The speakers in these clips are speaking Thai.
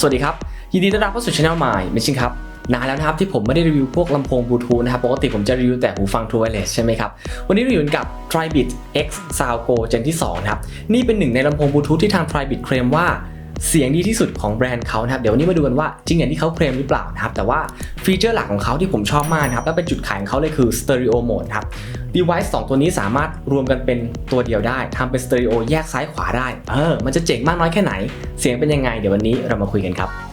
สวัสดีครับ ยินดีต้อนรับเข้าสู่ช anel ใหม่ไม่ใช่ครับนานแล้วนะครับที่ผมไม่ได้รีวิวพวกลำโพงบลูทูธนะครับปกติผมจะรีวิวแต่หูฟัง True Wireless ใช่ไหมครับ วันนี้เราอยู่กับ Tribit X Sound Go Gen ที่2นะครับนี่เป็นหนึ่งในลำโพงบลูทูธที่ทาง Tribit เคลมว่า เสียงดีที่สุดของแบรนด์เขานะครับเดี๋ยววันนี้มาดูกันว่าจริงอย่างที่เขาเคลมหรือเปล่านะครับแต่ว่าฟีเจอร์หลักของเขาที่ผมชอบมากนะครับและเป็นจุดขายของเขาเลยคือ Stereo Mode ครับ device 2 ตัวนี้สามารถรวมกันเป็นตัวเดียวได้ทำเป็นสเตอริโอแยกซ้ายขวาได้ เออ มันจะเจ๋งมากน้อยแค่ไหน เสียงเป็นยังไง เดี๋ยววันนี้เรามาคุยกันครับ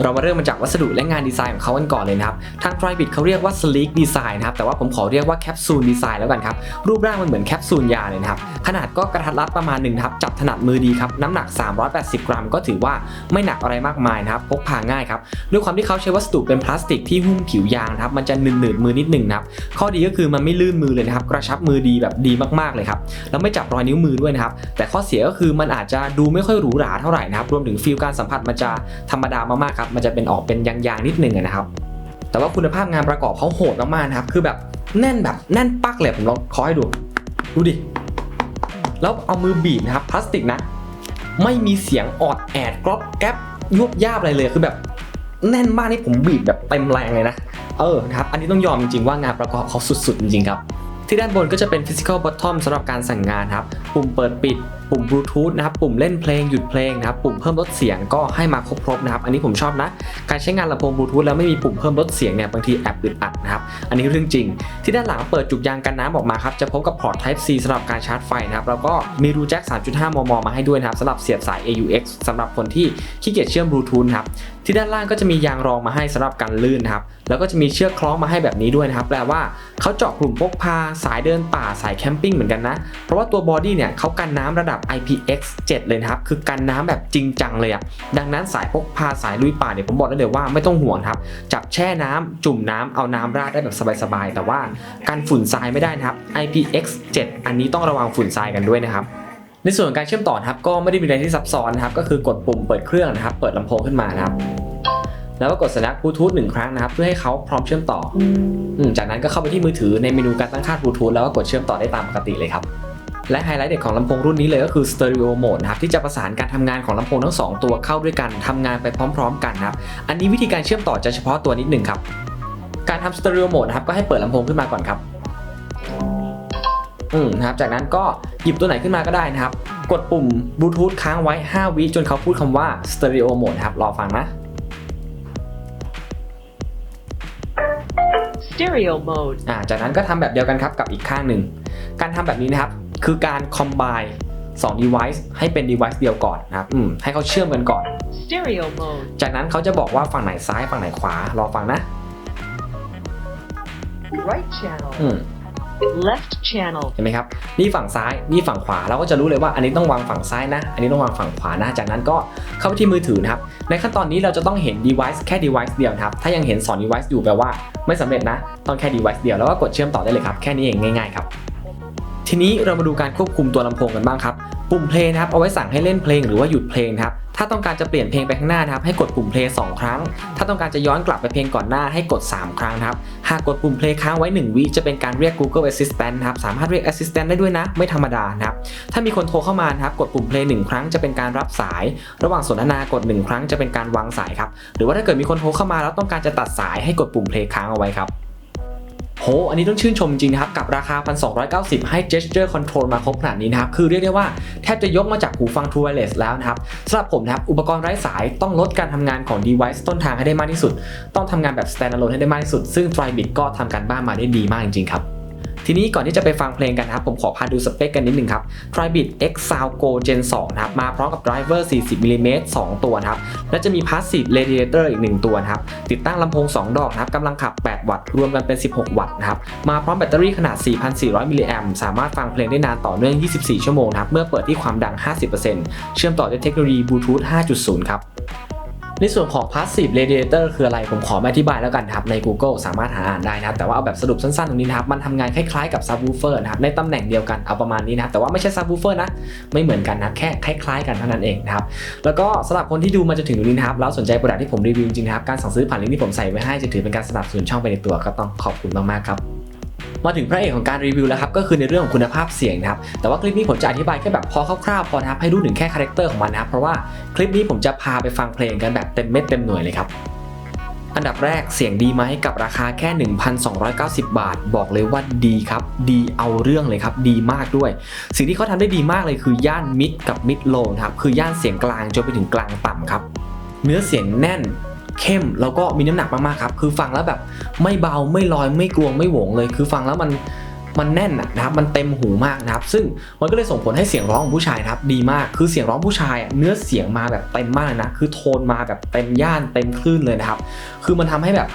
เรามาเริ่มมาจากวัสดุและงานดีไซน์ของเขากันก่อนเลยนะครับ ทาง Tribit เขาเรียกว่า sleek design นะครับ แต่ว่าผมขอเรียกว่า capsule design แล้วกันครับ รูปร่างมันเหมือนแคปซูลยาเลยนะครับ ขนาดก็กระทัดรัดประมาณหนึ่งครับ จับถนัดมือดีครับ น้ำหนัก 380 กรัม ก็ถือว่าไม่หนักอะไรมากมายนะครับ พกพาง่ายครับ ด้วยความที่เขาใช้วัสดุเป็นพลาสติกที่หุ้มผิวยางครับ มันจะหนืดๆมือนิดหนึ่งนะครับ ข้อดีก็คือมันไม่ลื่นมือเลยนะครับ กระชับมือดีแบบดีมากๆเลยครับ แล้วไม่จับรอยนิ้วมือด้วยนะครับ แต่ข้อเสียก็คือมันอาจจะดูไม่ค่อยหรูหราเท่าไหร่นะครับ รวมถึงฟีลการสัมผัสมันจะธรรมดามากๆครับมันจะเป็นออกเป็นยางๆนิดนึงนะครับ แต่ว่าคุณภาพงานประกอบเขาโหดมากๆนะครับ คือแบบแน่นแบบแน่นปักเลยผมลองขอให้ดู ดูดิ แล้วเอามือบีบนะครับพลาสติกนะ ไม่มีเสียงออดแอดกรอบแก๊บยุบยาบอะไรเลยคือแบบแน่นมากนี่ผมบีบแบบเต็มแรงเลยนะ เออนะครับ อันนี้ต้องยอมจริงๆว่างานประกอบเขาสุดๆ จริงๆครับ ที่ด้านบนก็จะเป็น physical bottom สำหรับการสั่งงานครับ ปุ่มเปิดปิด ปุ่มบลูทูธนะครับปุ่มเล่นเพลงหยุดเพลงนะครับปุ่มเพิ่มลดเสียงก็ให้มาครบๆนะครับอันนี้ผมชอบนะ การใช้งานลำโพงบลูทูธแล้วไม่มีปุ่มเพิ่มลดเสียงเนี่ยบางทีแอบอึดอัดนะครับอันนี้เรื่องจริง ที่ด้านหลังเปิดจุกยางกันน้ำออกมาครับจะพบกับพอร์ต Type C สำหรับการชาร์จไฟนะครับแล้วก็มีรูแจ็ค3.5 มม มาให้ด้วยนะครับสำหรับเสียบสาย AUX สำหรับคนที่ขี้เกียจเชื่อมบลูทูธครับที่ด้านล่างก็จะมียางรองมาให้สำหรับกันลื่นนะครับแล้วก็จะมีเชือกคล้องมาให้แบบนี้ด้วยนะครับแปลว่าเขาเจาะกลุ่มพกพาสายเดินป่าสายแคมปิ้งเหมือนกันนะเพราะว่าตัวบอดี้เนี่ยเขากันน้ำระดับ IPX7 เลยนะครับคือกันน้ำแบบจริงจังเลยอะดังนั้นสายพกพาสายลุยป่าเนี่ยผมบอกได้เลยว่าไม่ต้องห่วงครับจับแช่น้ำจุ่มน้ำเอาน้ำราดได้แบบสบายๆแต่ว่ากันฝุ่นทรายไม่ได้นะครับ IPX7 อันนี้ต้องระวังฝุ่นทรายกันด้วยนะครับ ในส่วนของการเชื่อมต่อนะครับก็ไม่ได้มีอะไรที่ซับซ้อนนะครับก็คือกดปุ่มเปิดเครื่องนะครับ เปิดลำโพงขึ้นมานะครับ แล้วก็กดสัญลักษณ์บลูทูธหนึ่งครั้งนะครับ เพื่อให้เขาพร้อมเชื่อมต่ออืมจากนั้นก็เข้าไปที่มือถือในเมนูการตั้งค่าบลูทูธแล้วก็กดเชื่อมต่อได้ตามปกติเลยครับและไฮไลท์เด็ดของลำโพงรุ่นนี้เลยก็คือ Stereo Mode นะครับที่จะประสานการทำงานของลำโพงทั้งสองตัวเข้าด้วยกันทำงานไปพร้อมๆ กันนะครับ อันนี้วิธีการเชื่อมต่อจะเฉพาะตัวนิดหนึ่งครับ การทำ Stereo Mode นะครับก็ให้เปิดลำโพงขึ้นมาก่อนครับอืม นะครับจากนั้นก็หยิบตัวไหนขึ้นมาก็ได้นะครับ กดปุ่มบลูทูธค้างไว้ 5 วิจนเขาพูดคำว่า Stereo Mode นะครับรอฟังนะ Stereo mode. อ่าจากนั้นก็ทำแบบเดียวกันครับกับอีกข้างหนึ่ง การทำแบบนี้นะครับ คือการ combine 2 device ให้เป็น device เดียวก่อนนะครับอืมให้เขาเชื่อมกันก่อน Stereo mode. จากนั้นเขาจะบอกว่าฝั่งไหนซ้ายฝั่งไหนขวารอฟังนะ Right channel. อืม Left channel. เห็นไหมครับ นี่ฝั่งซ้าย นี่ฝั่งขวา เราก็จะรู้เลยว่าอันนี้ต้องวางฝั่งซ้ายนะ อันนี้ต้องวางฝั่งขวานะ จากนั้นก็เข้าไปที่มือถือนะครับ ในขั้นตอนนี้เราจะต้องเห็น device แค่ device เดียวครับ ถ้ายังเห็น2 device อยู่แปลว่าไม่สำเร็จนะ ต้องแค่ device เดียว แล้วก็กดเชื่อมต่อได้เลยครับ แค่นี้เองง่ายๆครับ ทีนี้เรามาดูการควบคุมตัวลำโพงกันบ้างครับ ปุ่มเพลงนะครับเอาไว้สั่งให้เล่นเพลงหรือว่าหยุดเพลงครับถ้าต้องการจะเปลี่ยนเพลงไปข้างหน้านะครับให้กดปุ่มเพลง2ครั้ง ถ้าต้องการจะย้อนกลับไปเพลงก่อนหน้าให้กด 3 ครั้งครับหากกดปุ่มเพลงค้างไว้ 1 วิจะเป็นการเรียก Google Assistant ครับสามารถเรียก Assistant ได้ด้วยนะ ไม่ธรรมดานะครับถ้ามีคนโทรเข้ามานะครับกดปุ่มเพลงหนึ่งครั้งจะเป็นการรับสาย ระหว่างสนทนากด 1 ครั้งจะเป็นการวางสายครับหรือว่าถ้าเกิดมีคนโทรเข้ามาแล้วต้องการจะตัดสายให้กดปุ่มเพลงค้างเอาไว้ครับ โห อันนี้ต้องชื่นชมจริงนะครับ กับราคา 1,290 ให้ gesture control มาครบขนาดนี้นะครับ คือเรียกได้ว่าแทบจะยกมาจากหูฟัง True Wireless แล้วนะครับสำหรับผมนะครับ อุปกรณ์ไร้สายต้องลดการทำงานของ device ต้นทางให้ได้มากที่สุด ต้องทำงานแบบ standalone ให้ได้มากที่สุด ซึ่ง Tribit ก็ทำการบ้านมาได้ดีมากจริงๆครับ ทีนี้ก่อนที่จะไปฟังเพลงกันนะครับผมขอพาดูสเปคกันนิดหนึ่งครับ Tribit X Sound Go Gen 2นะครับมาพร้อมกับ driver 40 mm 2ตัวนะครับและจะมี passive radiator อีก 1 ตัวนะครับติดตั้งลำโพง 2 ดอกนะครับกำลังขับ 8 วัตต์รวมกันเป็น 16 วัตต์นะครับมาพร้อมแบตเตอรี่ขนาด 4,400 มิลลิแอมสามารถฟังเพลงได้นานต่อเนื่อง 24 ชั่วโมงนะครับเมื่อเปิดที่ความดัง 50%เชื่อมต่อด้วยเทคโนโลยีบลูทูธ5.0 ครับ ในส่วนของ passive radiator คืออะไร ผมขอมาอธิบายแล้วกันครับ ใน Google สามารถหาอ่านได้นะครับ แต่ว่าเอาแบบสรุปสั้นๆตรงนี้นะครับ มันทำงานคล้ายๆกับ subwoofer นะครับ ในตำแหน่งเดียวกัน เอาประมาณนี้นะครับ แต่ว่าไม่ใช่ subwoofer นะ ไม่เหมือนกันนะ แค่คล้ายๆ กันเท่านั้นเองนะครับ แล้วก็สำหรับคนที่ดูมาจนถึงตรงนี้นะครับ แล้วสนใจโปรดักที่ผมรีวิวจริงๆนะครับ การสั่งซื้อผ่านลิงก์ที่ผมใส่ไว้ให้จะถือเป็นการสนับสนุนช่องไปในตัวก็ต้องขอบคุณมากๆครับ มาถึงพระเอกของการรีวิวแล้วครับก็คือในเรื่องของคุณภาพเสียงนะครับแต่ว่าคลิปนี้ผมจะอธิบายแค่แบบพอคร่าวๆพอนะครับให้รู้ถึงแค่คาแรคเตอร์ของมันนะครับเพราะว่าคลิปนี้ผมจะพาไปฟังเพลงกันแบบเต็มเม็ดเต็มหน่วยเลยครับอันดับแรกเสียงดีไหมกับราคาแค่ 1,290 บาท บอกเลยว่าดีครับ ดีเอาเรื่องเลยครับ ดีมากด้วย สิ่งที่เขาทำได้ดีมากเลยคือย่านมิดกับมิดโลนะครับ คือย่านเสียงกลางจนไปถึงกลางต่ำครับ เนื้อเสียงแน่น เข้มแล้วก็มีน้ำหนักมากๆครับ คือฟังแล้วแบบไม่เบาไม่ลอยไม่กลวงไม่หวงเลย คือฟังแล้วมันมันแน่นนะครับมันเต็มหูมากนะครับซึ่งมันก็เลยส่งผลให้เสียงร้องของผู้ชายนะครับดีมากคือเสียงร้องผู้ชายเนื้อเสียงมาแบบเต็มมากนะคือโทนมาแบบเต็มย่านเต็มคลื่นเลยนะครับคือมันทำให้แบบ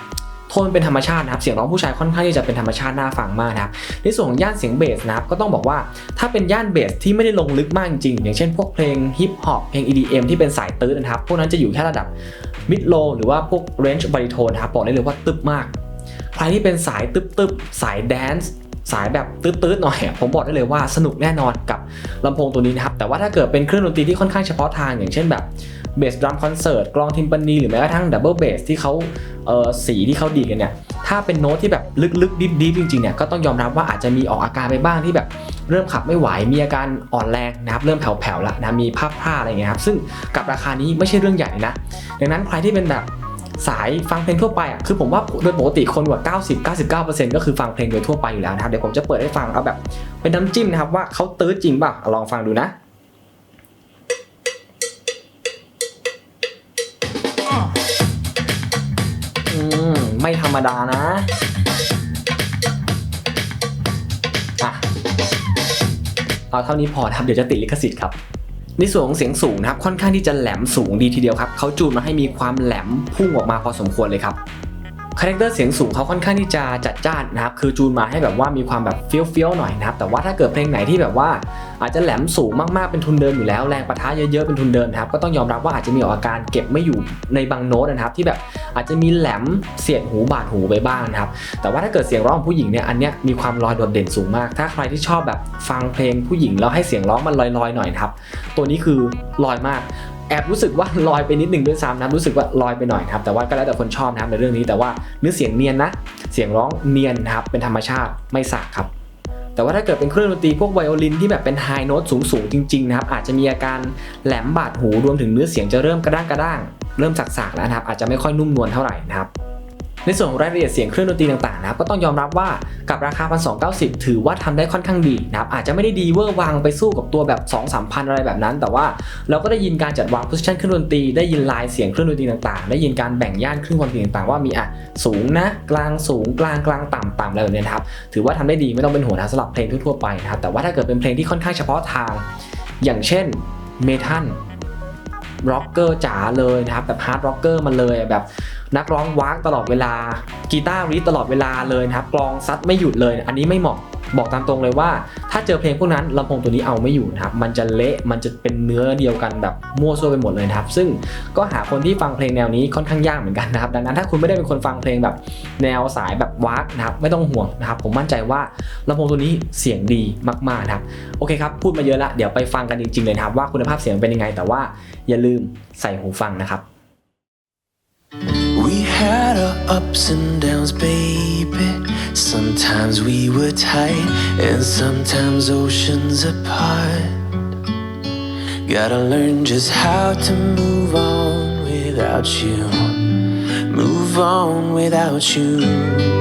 โทนมันเป็นธรรมชาตินะครับเสียงร้องผู้ชายค่อนข้างที่จะเป็นธรรมชาติน่าฟังมากนะครับในส่วนของย่านเสียงเบสนะครับก็ต้องบอกว่าถ้าเป็นย่านเบสที่ไม่ได้ลงลึกมากจริงอย่างเช่นพวกเพลงฮิปฮอปเพลง EDM ที่เป็นสายตื้นนะครับพวกนั้นจะอยู่แค่ระดับ มิดโลหรือว่าพวกเรนจ์บริดโทนะครับบอกได้เลยว่าตึบมาก ใครที่เป็นสายตึบตึบๆสายแดนซ์สายแบบตืดๆหน่อยผมบอกได้เลยว่าสนุกแน่นอนกับลำโพงตัวนี้นะครับแต่ว่าถ้าเกิดเป็นเครื่องดนตรีที่ค่อนข้างเฉพาะทางอย่างเช่นแบบ เบสดรัมคอนเสิร์ตกลองทิมปานีหรือแม้กระทั่งดับเบิลเบสที่เขาเอ่อสีที่เขาดีกันเนี่ย ถ้าเป็นโน้ตที่แบบลึกๆ ดิบๆ จริงๆเนี่ยก็ต้องยอมรับว่าอาจจะมีออกอาการไปบ้างที่แบบเริ่มขับไม่ไหวมีอาการอ่อนแรงนะครับเริ่มแผ่วๆล้วนะมีภาพพร่าอะไรเงี้ยครับซึ่งกับราคานี้ไม่ใช่เรื่องใหญ่นะ ดังนั้นใครที่เป็นแบบสายฟังเพลงทั่วไปอะคือผมว่าโดยปกติคนกว่า 90 99 ก็คือฟังเพลงโดยทั่วไปอยู่แล้วนะครับเดี๋ยวผมจะเปิดให้ฟังเอาแบบ เป็นน้ำจิ้มนะครับว่าเขาตื้อจริงป่ะลองฟังดูนะ ไม่ธรรมดานะอะเอาเท่านี้พอนะครับเดี๋ยวจะติดลิขสิทธิ์ครับในส่วนของเสียงสูงนะครับค่อนข้างที่จะแหลมสูงดีทีเดียวครับเขาจูนมาให้มีความแหลมพุ่งออกมาพอสมควรเลยครับ คาแรคเตอร์เสียงสูงเขาค่อนข้างที่จะจัดจ้านนะครับคือจูนมาให้แบบว่ามีความแบบเฟี้ยวๆหน่อยนะครับแต่ว่าถ้าเกิดเพลงไหนที่แบบว่า อาจจะแหลมสูงมากๆเป็นทุนเดิมอยู่แล้วแรงปะทะเยอะๆเป็นทุนเดิมนะครับก็ต้องยอมรับว่าอาจจะมีออกอาการเก็บไม่อยู่ในบางโน้ตนะครับที่แบบอาจจะมีแหลมเสียดหูบาดหูไปบ้างนะครับแต่ว่าถ้าเกิดเสียงร้องของผู้หญิงเนี่ยอันเนี้ยมีความลอยโดดเด่นสูงมาก ถ้าใครที่ชอบแบบฟังเพลงผู้หญิงแล้วให้เสียงร้องมันลอยๆหน่อยนะครับตัวนี้คือลอยมาก แอบรู้สึกว่าลอยไปนิดหนึ่งด้วยซ้ำนะรู้สึกว่าลอยไปหน่อยครับแต่ว่าก็แล้วแต่คนชอบนะครับในเรื่องนี้แต่ว่าเนื้อเสียงเนียนนะ เสียงร้องเนียนนะครับเป็นธรรมชาติไม่สากครับแต่ว่าถ้าเกิดเป็นเครื่องดนตรีพวกไวโอลินที่แบบเป็นไฮโน้ตสูงๆจริงๆนะครับอาจจะมีอาการแหลมบาดหูรวมถึงเนื้อเสียงจะเริ่มกระด้างกระด้างเริ่มสักๆแล้วนะครับอาจจะไม่ค่อยนุ่มนวลเท่าไหร่นะครับ ในส่วนของรายละเอียดเสียงเครื่องดนตรีต่างๆนะครับก็ต้องยอมรับว่ากับราคา 1,290 ถือว่าทำได้ค่อนข้างดีนะครับอาจจะไม่ได้ดีเวอร์วังไปสู้กับตัวแบบ 2 3 0 0 0อะไรแบบนั้น แต่ว่าเราก็ได้ยินการจัดวางโพสิชันเครื่องดนตรีได้ยินลายเสียงเครื่องดนตรีต่างๆ ได้ยินการแบ่งย่านเคลื่นความถี่ต่างๆ ว่ามีอะสูงนะกลางสูงกลางกลางต่ำต่ำอะไรแบบนี้ครับถือว่าทำได้ดีไม่ต้องเป็นห่วงนะสำหรับเพลงทั่วๆไปนะครับแต่ว่าถ้าเกิดเป็นเพลงที่ค่อนข้างเฉพาะทาง อย่างเช่นเมทัล ร็อกเกอร์จ๋าเลยนะครับแบบฮาร์ดร็อกเกอร์มาเลยแบบนักร้องวากตลอดเวลากีตาร์ริตลอดเวลาเลยนะครับกลองซัดไม่หยุดเลย อันนี้ไม่เหมาะ บอกตามตรงเลยว่า ถ้าเจอเพลงพวกนั้นลำโพงตัวนี้เอาไม่อยู่นะครับมันจะเละมันจะเป็นเนื้อเดียวกันแบบมั่วซั่วไปหมดเลยนะครับ ซึ่งก็หาคนที่ฟังเพลงแนวนี้ค่อนข้างยากเหมือนกันนะครับ ดังนั้นถ้าคุณไม่ได้เป็นคนฟังเพลงแบบแนวสายแบบวากนะครับไม่ต้องห่วงนะครับผมมั่นใจว่าลำโพงตัวนี้เสียงดีมากๆนะครับโอเคครับพูดมาเยอะละเดี๋ยวไปฟังกันจริงๆเลยนะครับว่าคุณภาพเสียงเป็นยังไง แต่ว่าอย่าลืมใส่หูฟังนะครับ We had our ups and downs, baby. Sometimes we were tight, and sometimes oceans apart. Gotta learn just how to move on without you. Move on without you.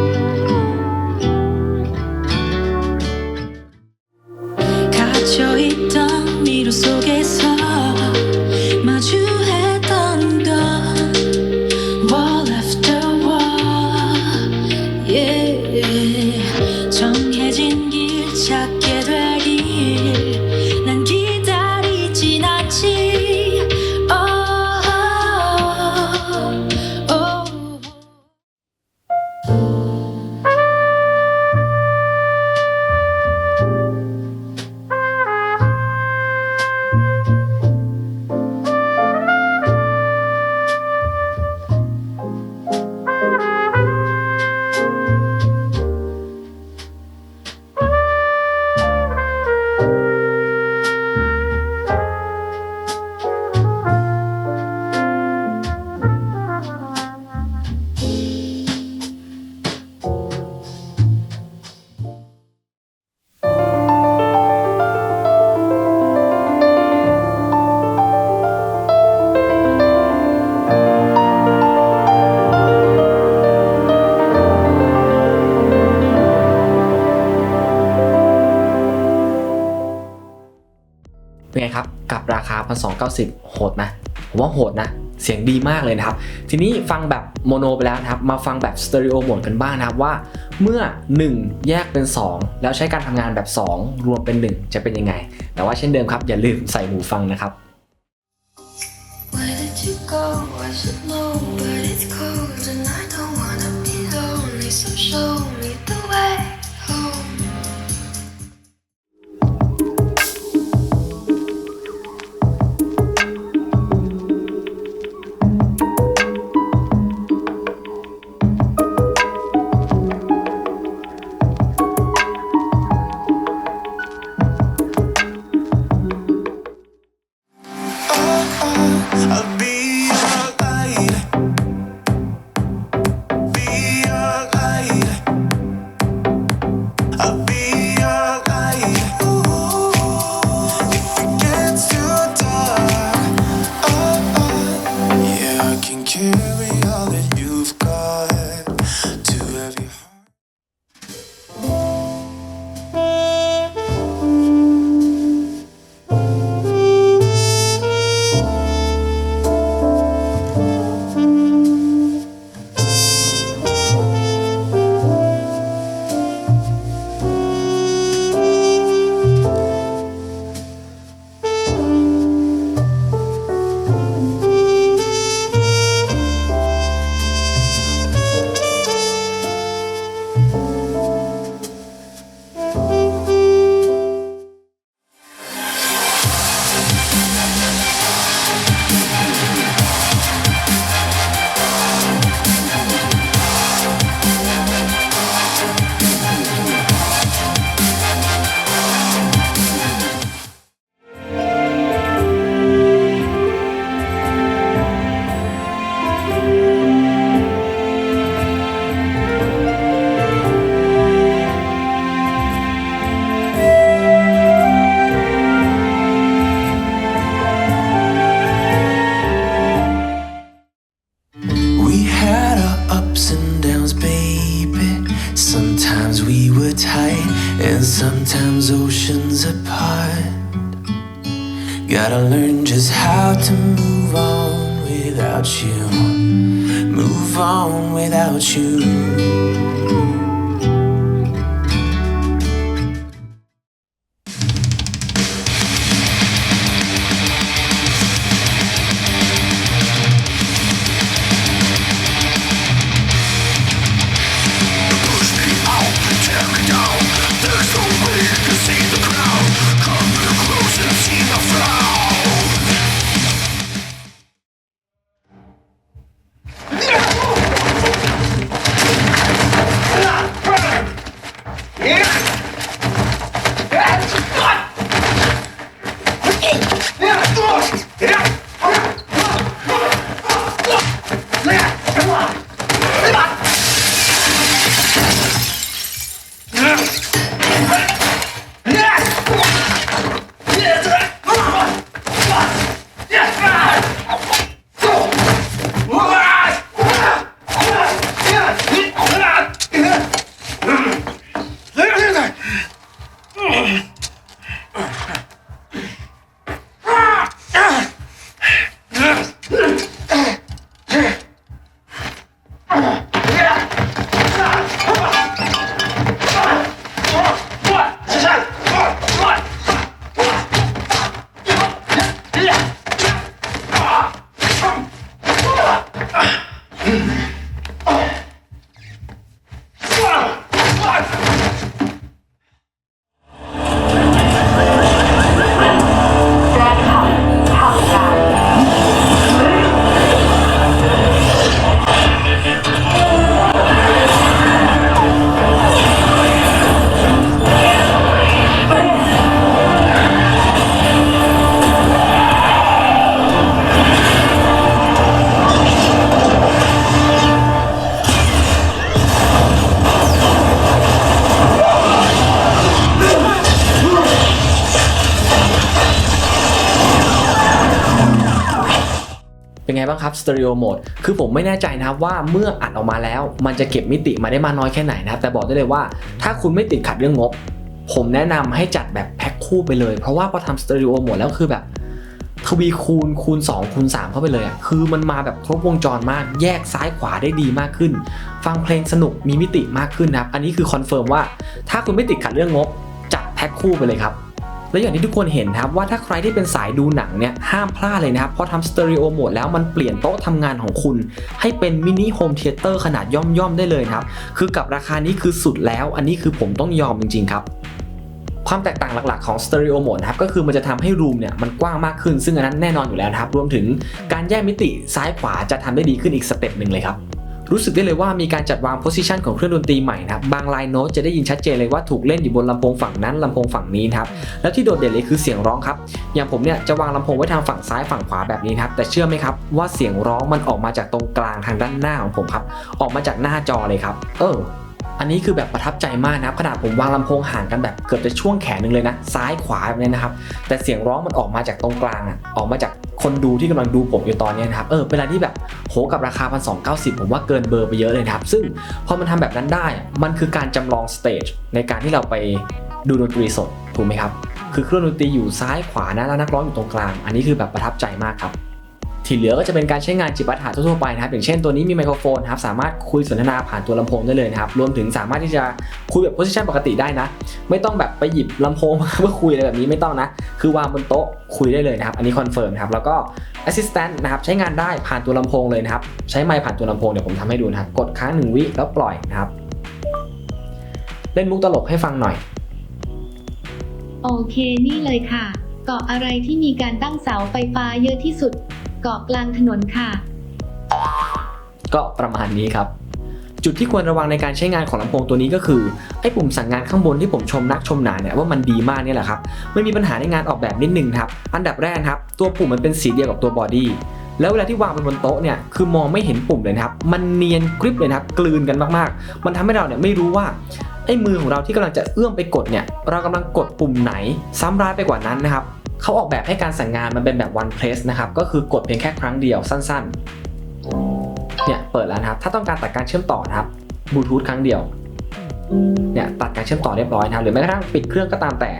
ราคา1290 โหดไหมผมว่าโหดนะเสียงดีมากเลยนะครับ ทีนี้ฟังแบบโมโนไปแล้วนะครับ มาฟังแบบสเตอริโอโหมดกันบ้างนะครับว่า เมื่อ 1 แยกเป็น 2 แล้วใช้การทำงานแบบ 2 รวมเป็น 1 จะเป็นยังไง แต่ว่าเช่นเดิมครับ อย่าลืมใส่หูฟังนะครับ Where did เป็นไงบ้างครับสเตอริโอโหมดคือผมไม่แน่ใจนะครับว่าเมื่ออัดออกมาแล้ว มันจะเก็บมิติมาได้มากน้อยแค่ไหนนะครับ แต่บอกได้เลยว่าถ้าคุณไม่ติดขัดเรื่องงบ ผมแนะนำให้จัดแบบแพ็คคู่ไปเลย เพราะว่าพอทำสเตอริโอโหมดแล้วคือแบบทวีคูณคูณ 2 คูณ 3 เข้าไปเลยอะคือมันมาแบบครบวงจรมากแยกซ้ายขวาได้ดีมากขึ้น ฟังเพลงสนุกมีมิติมากขึ้นนะครับ อันนี้คือคอนเฟิร์มว่า ถ้าคุณไม่ติดขัดเรื่องงบ จัดแพ็คคู่ไปเลยครับ และอย่างที่ทุกคนเห็นครับว่าถ้าใครที่เป็นสายดูหนังเนี่ยห้ามพลาดเลยนะครับพอทำสเตอริโอโหมดแล้วมันเปลี่ยนโต๊ะทำงานของคุณ ให้เป็นมินิโฮมเทเตอร์ขนาดย่อมๆได้เลยครับคือกับราคานี้คือสุดแล้ว อันนี้คือผมต้องยอมจริงๆครับความแตกต่างหลักๆของ Stereo Mode นะครับก็คือมันจะทำให้รูมเนี่ยมันกว้างมากขึ้น ซึ่งอันนั้นแน่นอนอยู่แล้วครับ รวมถึงการแยกมิติซ้ายขวาจะทำได้ดีขึ้นอีกสเต็ปหนึ่งเลยครับ รู้สึกได้เลยว่ามีการจัดวางโพ i ิชันของเครื่องดนตรีใหม่นะครับบางไลน์โน้ตจะได้ยินชัดเจนเลยว่าถูกเล่นอยู่บนลำโพงฝั่งนั้นลำโพงฝั่งนี้นะครับแล้วที่โดดเด่นเลยคือเสียงร้องครับอย่างผมเนี่ยจะวางลำโพงไว้ทางฝั่งซ้ายฝั่งขวาแบบนี้ครับแต่เชื่อไหมครับว่าเสียงร้องมันออกมาจากตรงกลางทางด้านหน้าของผมครับออกมาจากหน้าจอเลยครับ เอออันนี้คือแบบประทับใจมากนะครับขนาดผมวางลำโพงห่างกันแบบเกือบจะช่วงแขนหนึ่งเลยนะ ซ้ายขวาแบบนี้นะครับ แต่เสียงร้องมันออกมาจากตรงกลางอะออกมาจาก คนดูที่กำลังดูผมอยู่ตอนนี้นะครับเออเป็นอะไรที่แบบโหกับราคาพันสองผมว่าเกินเบอร์ไปเยอะเลยนะครับ ซึ่งพอมันทำแบบนั้นได้ มันคือการจำลองสเตจในการที่เราไปดูดนตรีสดถูกไหมครับ คือเครื่องดนตรีอยู่ซ้ายขวานะแล้วนักร้องอยู่ตรงกลาง อันนี้คือแบบประทับใจมากครับ ที่เหลือก็จะเป็นการใช้งานจิปาถะทั่วๆไปนะครับอย่างเช่นตัวนี้มีไมโครโฟนครับสามารถคุยสนทนาผ่านตัวลำโพงได้เลยนะครับรวมถึงสามารถที่จะคุยแบบโพสิชันปกติได้นะ ไม่ต้องแบบไปหยิบลำโพงมาเพื่อคุยอะไรแบบนี้ไม่ต้องนะ คือวางบนโต๊ะคุยได้เลยนะครับ อันนี้คอนเฟิร์มครับแล้วก็ Assistant นะครับใช้งานได้ผ่านตัวลำโพงเลยนะครับใช้ไมค์ผ่านตัวลำโพงเดี๋ยวผมทำให้ดูนะครับกดค้างหนึ่งวิแล้วปล่อยนะครับเล่นมุกตลกให้ฟังหน่อย โอเคนี่เลยค่ะเกาะอะไรที่มีการตั้งเสาไฟฟ้าเยอะที่สุด เกาะกลางถนนค่ะ ก็ประมาณนี้ครับ จุดที่ควรระวังในการใช้งานของลำโพงตัวนี้ก็คือไอ้ปุ่มสั่งงานข้างบนที่ผมชมนักชมหนาเนี่ยว่ามันดีมากเนี่ยแหละครับไมันมีปัญหาในงานออกแบบนิดนึงครับ อันดับแรกครับ ตัวปุ่มมันเป็นสีเดียวกับตัวบอดี้แล้วเวลาที่วางไปบนโต๊ะเนี่ยคือมองไม่เห็นปุ่มเลยนะครับ มันเนียนกริบเลยนะครับกลืนกันมากๆ มันทำให้เราเนี่ยไม่รู้ว่าไอ้มือของเราที่กำลังจะเอื้อมไปกดเนี่ยเรากำลังกดปุ่มไหนซ้ำร้ายไปกว่านั้นนะครับ เขาออกแบบให้การสั่งงานมันเป็นแบบ one press นะครับ ก็คือกดเพียงแค่ครั้งเดียวสั้นๆ เนี่ยเปิดแล้วนะครับ ถ้าต้องการตัดการเชื่อมต่อนะครับบลูทูธครั้งเดียว เนี่ยตัดการเชื่อมต่อเรียบร้อยนะครับ หรือแม้กระทั่งปิดเครื่องก็ตามแต่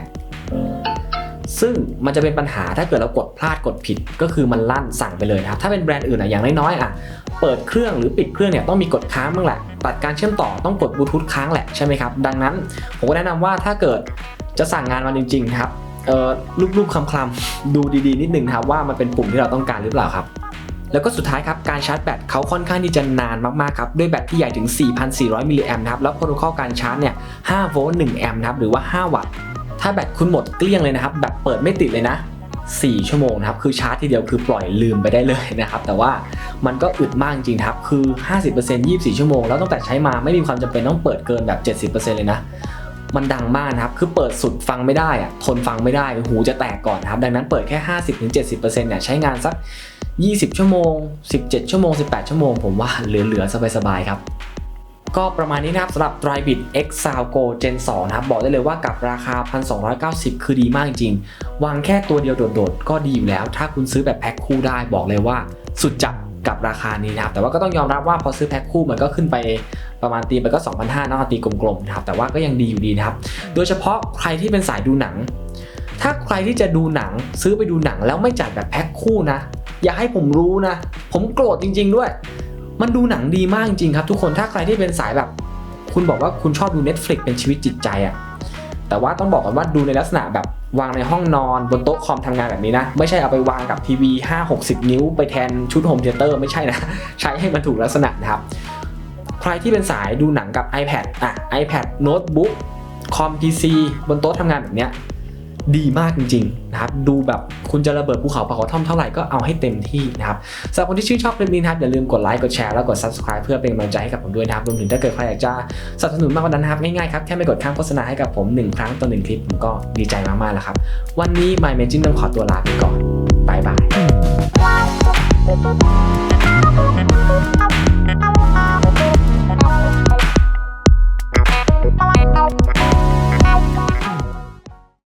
ซึ่งมันจะเป็นปัญหาถ้าเกิดเรากดพลาดกดผิด ก็คือมันลั่นสั่งไปเลยนะครับ ถ้าเป็นแบรนด์อื่นอะอย่างน้อยๆอะเปิดเครื่องหรือปิดเครื่องเนี่ยต้องมีกดค้างบ้างแหละ ตัดการเชื่อมต่อต้องกดบลูทูธค้างแหละใช่ไหมครับ ดังนั้นผมก็แนะนำว่าถ้าเกิดจะสั่งงานมาจริงๆครับ เอ่อรูปๆคลำๆดูดีๆ นิดนึงครับว่ามันเป็นปุ่มที่เราต้องการหรือเปล่าครับ แล้วก็สุดท้ายครับการชาร์จแบตเขาค่อนข้างที่จะนานมากๆครับด้วยแบตที่ใหญ่ถึง 4,400 มิลลิแอมป์นะครับแล้วโปรโตคอลการชาร์จเนี่ย5โวลต์1แอมป์นะครับหรือว่า 5 วัตต์ถ้าแบตคุณหมดเกลี้ยงเลยนะครับแบบเปิดไม่ติดเลยนะ 4 ชั่วโมงนะครับคือชาร์จทีเดียวคือปล่อยลืมไปได้เลยนะครับแต่ว่ามันก็อึดมากจริงครับคือ 50% 24 ชั่วโมงแล้วตั้งแต่ใช้มาไม่มีความจำเป็นต้องเปิดเกินแบบ 70%เลยนะ มันดังมากนะครับ คือเปิดสุดฟังไม่ได้อะทนฟังไม่ได้หูจะแตกก่อนนะครับ ดังนั้นเปิดแค่ 50-70%เนี่ยใช้งานสัก 20 ชั่วโมง 17 ชั่วโมง 18 ชั่วโมง ผมว่าเหลือ ๆ สบาย ๆ ครับก็ประมาณนี้นะครับสำหรับ Drybit X Sound Go Gen 2 นะครับ บอกได้เลยว่ากับราคา 1,290 คือดีมากจริง วางแค่ตัวเดียวโดดๆ ก็ดีอยู่แล้ว ถ้าคุณซื้อแบบแพ็คคู่ได้บอกเลยว่าสุดจับกับราคานี้นะครับ แต่ว่าก็ต้องยอมรับว่าพอซื้อแพ็คคู่มันก็ขึ้นไป ประมาณตีไปก็ 2,500เนาะตีกลมๆนะครับแต่ว่าก็ยังดีอยู่ดีนะครับ โดยเฉพาะใครที่เป็นสายดูหนัง ถ้าใครที่จะดูหนังซื้อไปดูหนังแล้วไม่จัดแบบแพ็คคู่นะ อย่าให้ผมรู้นะ ผมโกรธจริง ๆ ด้วย มันดูหนังดีมากจริงครับ ทุกคนถ้าใครที่เป็นสายแบบ คุณบอกว่าคุณชอบดู Netflix เป็นชีวิตจิตใจอะแต่ว่าต้องบอกก่อนว่าดูในลักษณะแบบวางในห้องนอนบนโต๊ะคอมทำงานแบบนี้นะ ไม่ใช่เอาไปวางกับทีวี 5-60 นิ้วไปแทนชุดโฮมเทเตอร์ไม่ใช่นะ ใช้ให้มันถูกลักษณะนะครับ รที่เป็นสายดูหนังกับ iPad อะ iPad โน้ตบุ๊กคอม PC บนโต๊ะทำงานแบบเนี้ยดีมากจริงๆนะครับ ดูแบบคุณจะระเบิดภูเขาเผาท่อมเท่าไหร่ก็เอาให้เต็มที่นะครับสำหรับคนที่ชื่นชอบคลิปนี้นะครับ อย่าลืมกดไลค์ กดแชร์ แล้วกด subscribe เพื่อเป็นกำลังใจให้กับผมด้วยนะครับ รวมถึงถ้าเกิดใครอยากจะสนับสนุนมากกว่านั้นนะครับ ง่ายๆครับ แค่ไม่กดข้ามโฆษณาให้กับผม 1 ครั้งต่อ1คลิป ผมก็ดีใจมากๆแล้วครับ วันนี้ My m a g i n ต้องขอตัวลาไปก่อนบายบาย